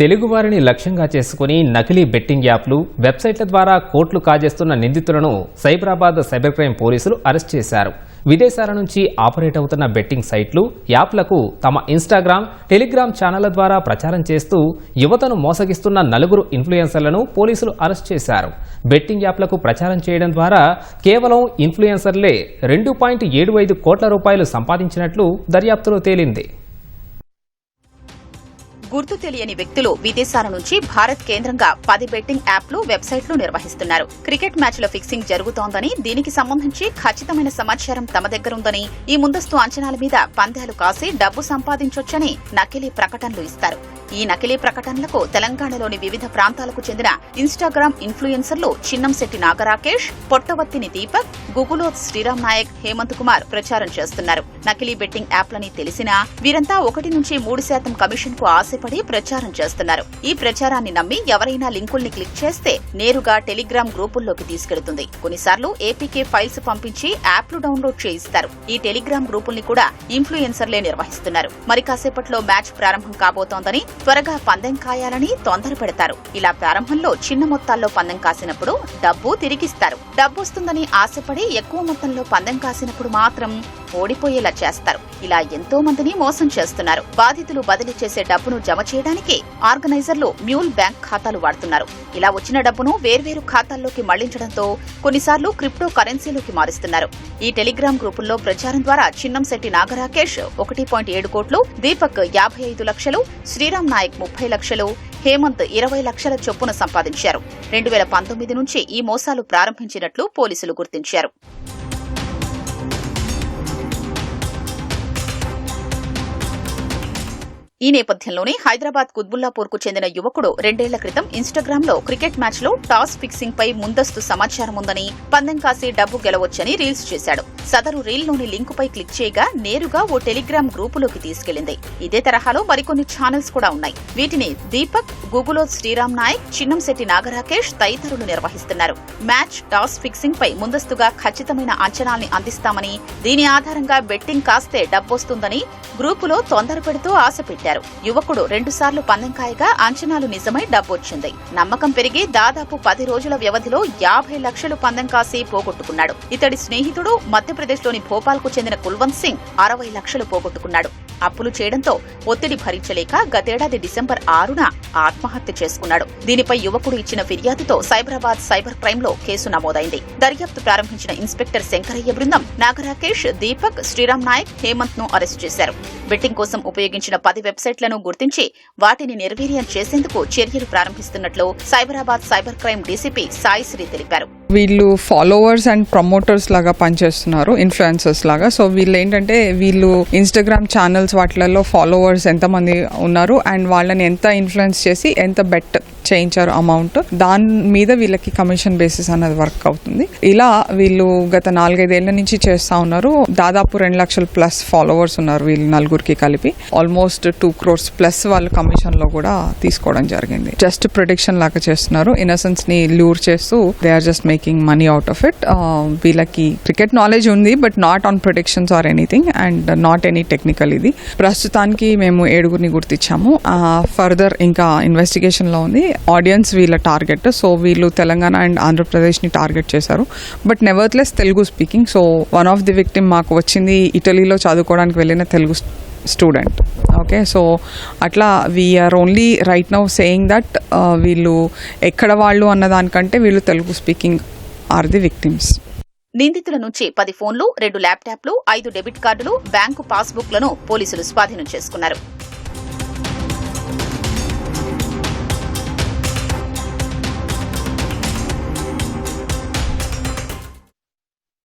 తెలుగువారిని లక్ష్యంగా చేసుకుని నకిలీ బెట్టింగ్ యాప్లు వెబ్సైట్ల ద్వారా కోట్లు కాజేస్తున్న నిందితులను సైబరాబాద్ సైబర్ క్రైమ్ పోలీసులు అరెస్ట్ చేశారు. విదేశాల నుంచి ఆపరేట్ అవుతున్న బెట్టింగ్ సైట్లు యాప్లకు తమ ఇన్స్టాగ్రామ్ టెలిగ్రామ్ ఛానళ్ళ ద్వారా ప్రచారం చేస్తూ యువతను మోసగిస్తున్న నలుగురు ఇన్ఫ్లుయెన్సర్లను పోలీసులు అరెస్ట్ చేశారు. బెట్టింగ్ యాప్లకు ప్రచారం చేయడం ద్వారా కేవలం ఇన్ఫ్లుయెన్సర్లే రెండు పాయింట్ ఏడు ఐదు కోట్ల రూపాయలు సంపాదించినట్లు దర్యాప్తులో తేలింది. గుర్తు తెలియని వ్యక్తులు విదేశాల నుంచి భారత్ కేంద్రంగా పది బెట్టింగ్ యాప్లు వెబ్సైట్లు నిర్వహిస్తున్నారు. క్రికెట్ మ్యాచ్ల ఫిక్సింగ్ జరుగుతోందని దీనికి సంబంధించి ఖచ్చితమైన సమాచారం తమ దగ్గరుందని ఈ ముందస్తు అంచనాల మీద పందాలు కాసి డబ్బు సంపాదించొచ్చని నకిలీ ప్రకటనలు ఇస్తారు. ఈ నకిలీ ప్రకటనలకు తెలంగాణలోని వివిధ ప్రాంతాలకు చెందిన ఇన్స్టాగ్రామ్ ఇన్ఫ్లుయెన్సర్లు చిన్నంశెట్టి నాగరాకేష్ పొట్టవత్తిని దీపక్ గుగులోత్ శ్రీరామ్ నాయక్ హేమంత్ కుమార్ ప్రచారం చేస్తున్నారు. నకిలీ బెట్టింగ్ యాప్లని తెలిసినా వీరంతా ఒకటి నుంచి మూడు శాతం కమిషన్కు ఆశపడి ప్రచారం చేస్తున్నారు. ఈ ప్రచారాన్ని నమ్మి ఎవరైనా లింకుల్ని క్లిక్ చేస్తే నేరుగా టెలిగ్రామ్ గ్రూపుల్లోకి తీసుకెళ్తుంది. కొన్నిసార్లు ఏపీకే ఫైల్స్ పంపించి యాప్లు డౌన్లోడ్ చేయిస్తారు. ఈ టెలిగ్రామ్ గ్రూపుల్ని కూడా ఇన్ఫ్లుయెన్సర్లే నిర్వహిస్తున్నారు. మరి కాసేపట్లో మ్యాచ్ ప్రారంభం కాబోతోందని త్వరగా పందెం కాయాలని తొందర పెడతారు ఇలా ప్రారంభంలో చిన్న మొత్తాల్లో పందెం కాసినప్పుడు డబ్బు తిరిగిస్తారు. డబ్బు వస్తుందని ఆశపడి ఎక్కువ మొత్తంలో పందెం కాసినప్పుడు మాత్రం ఓడిపోయేలా చేస్తారు. ఇలా ఎంతో మందిని మోసం చేస్తున్నారు. బాధితులు బదిలీ చేసే డబ్బును జమ చేయడానికి ఆర్గనైజర్లు మ్యూల్ బ్యాంక్ ఖాతాలు వాడుతున్నారు. ఇలా వచ్చిన డబ్బును వేర్వేరు ఖాతాల్లోకి మళ్ళించడంతో కొన్నిసార్లు క్రిప్టో కరెన్సీలోకి మారుస్తున్నారు. ఈ టెలిగ్రామ్ గ్రూపుల్లో ప్రచారం ద్వారా చిన్నంశెట్టి నాగరాకేష్ ఒకటి పాయింట్ ఏడు కోట్లు దీపక్ యాభై ఐదు లక్షలు శ్రీరామ్ నాయక్ ముప్పై లక్షలు హేమంత్ ఇరవై లక్షల చొప్పున సంపాదించారు. రెండు వేల పంతొమ్మిది నుంచి ఈ మోసాలు ప్రారంభించినట్లు పోలీసులు గుర్తించారు. ఈ నేపథ్యంలోనే హైదరాబాద్ కుత్బుల్లాపూర్కు చెందిన యువకుడు రెండేళ్ళ క్రితం ఇన్స్టాగ్రామ్లో క్రికెట్ మ్యాచ్లో టాస్ ఫిక్సింగ్ పై ముందస్తు సమాచారం ఉందని పందెం కాసి డబ్బు గెలవచ్చని రీల్స్ చేశాడు. సదరు రీల్ లింకుపై క్లిక్ చేయగా నేరుగా ఓ టెలిగ్రామ్ గ్రూపులోకి తీసుకెళ్ళింది ఇదే తరహాలో మరికొన్ని ఛానల్స్ కూడా ఉన్నాయి. వీటిని దీపక్ గూగులో శ్రీరామ్ నాయక్ చిన్నంశెట్టి నాగరాకేష్ తదితరులు నిర్వహిస్తున్నారు. మ్యాచ్ టాస్ ఫిక్సింగ్ పై ముందస్తుగా ఖచ్చితమైన అంచనాల్ని అందిస్తామని దీని ఆధారంగా బెట్టింగ్ కాస్తే డబ్బొస్తుందని గ్రూపులో తొందర పెడుతూ ఆశ పెట్టారు. యువకుడు రెండుసార్లు పందెం కాయగా అంచనాలు నిజమై డబ్బొచ్చింది. నమ్మకం పెరిగి దాదాపు పది రోజుల వ్యవధిలో యాభై లక్షలు పందెం కాసి పోగొట్టుకున్నాడు. ఇతడి స్నేహితుడు మధ్యప్రదేశ్లోని భోపాల్కు చెందిన కుల్వంత్ సింగ్ అరవై లక్షలు పోగొట్టుకున్నాడు. అప్పులు చేయడంతో ఒత్తిడి భరించలేక గతేడాది డిసెంబర్ ఆరున ఆత్మహత్య చేసుకున్నాడు. దీనిపై యువకుడు ఇచ్చిన ఫిర్యాదుతో సైబరాబాద్ సైబర్ క్రైమ్లో కేసు నమోదైంది. దర్యాప్తు ప్రారంభించిన ఇన్స్పెక్టర్ శంకరయ్య బృందం నాగరాకేష్ దీపక్ శ్రీరామ్ నాయక్ హేమంత్ను అరెస్ట్ చేశారు. బెట్టింగ్ కోసం ఉపయోగించిన పది వెబ్సైట్లను గుర్తించి వాటిని నిర్వీర్యం చేసేందుకు చర్యలు ప్రారంభిస్తున్నట్లు Cyberabad cyber crime DCP Saisree తెలిపారు. వీళ్ళు ఫాలోవర్స్ అండ్ ప్రమోటర్స్ లాగా పనిచేస్తున్నారు ఇన్ఫ్లుయెన్సర్స్ లాగా. సో వీళ్ళు ఏంటంటే వీళ్ళు ఇన్స్టాగ్రామ్ ఛానల్స్ వాటిలలో ఫాలోవర్స్ ఎంతమంది ఉన్నారు అండ్ వాళ్ళని ఎంత ఇన్ఫ్లుయెన్స్ చేసి ఎంత బెట్ చేయించారు అమౌంట్ దాని మీద వీళ్ళకి కమిషన్ బేసిస్ అన్నది వర్క్ అవుతుంది. ఇలా వీళ్ళు గత నాలుగైదేళ్ళ నుంచి చేస్తా ఉన్నారు. దాదాపు రెండు లక్షల ప్లస్ ఫాలోవర్స్ ఉన్నారు వీళ్ళు నలుగురికి కలిపి. ఆల్మోస్ట్ టూ క్రోర్స్ ప్లస్ వాళ్ళు కమిషన్లో కూడా తీసుకోవడం జరిగింది. జస్ట్ ప్రొడిక్షన్ లాగా చేస్తున్నారు. ఇన్నసెన్స్ని చేస్తూ they are just making money out of it వీళ్ళకి క్రికెట్ నాలెడ్జ్ ఉంది but not on predictions or anything and not any technical ఇది. ప్రస్తుతానికి మేము ఏడుగురిని గుర్తించాము. Uh, ఫర్దర్ ఇంకా ఇన్వెస్టిగేషన్లో ఉంది. ఆడియన్స్ వీళ్ళ టార్గెట్ సో వీళ్ళు తెలంగాణ అండ్ ఆంధ్రప్రదేశ్ని టార్గెట్ చేశారు. But nevertheless Telugu speaking so one of the victim మాకు వచ్చింది ఇటలీలో చదువుకోవడానికి వెళ్ళిన తెలుగు స్టూడెంట్ ఓకే సో అట్లా we are only right now saying that వీళ్ళు ఎక్కడ వాళ్ళు అన్న దానికంటే వీళ్ళు Telugu speaking are the victims నిందితుల నుంచి పది ఫోన్లు రెండు ల్యాప్టాప్లు ఐదు డెబిట్ కార్డులు బ్యాంకు పాస్బుక్లను పోలీసులు స్వాధీనం చేసుకున్నారు.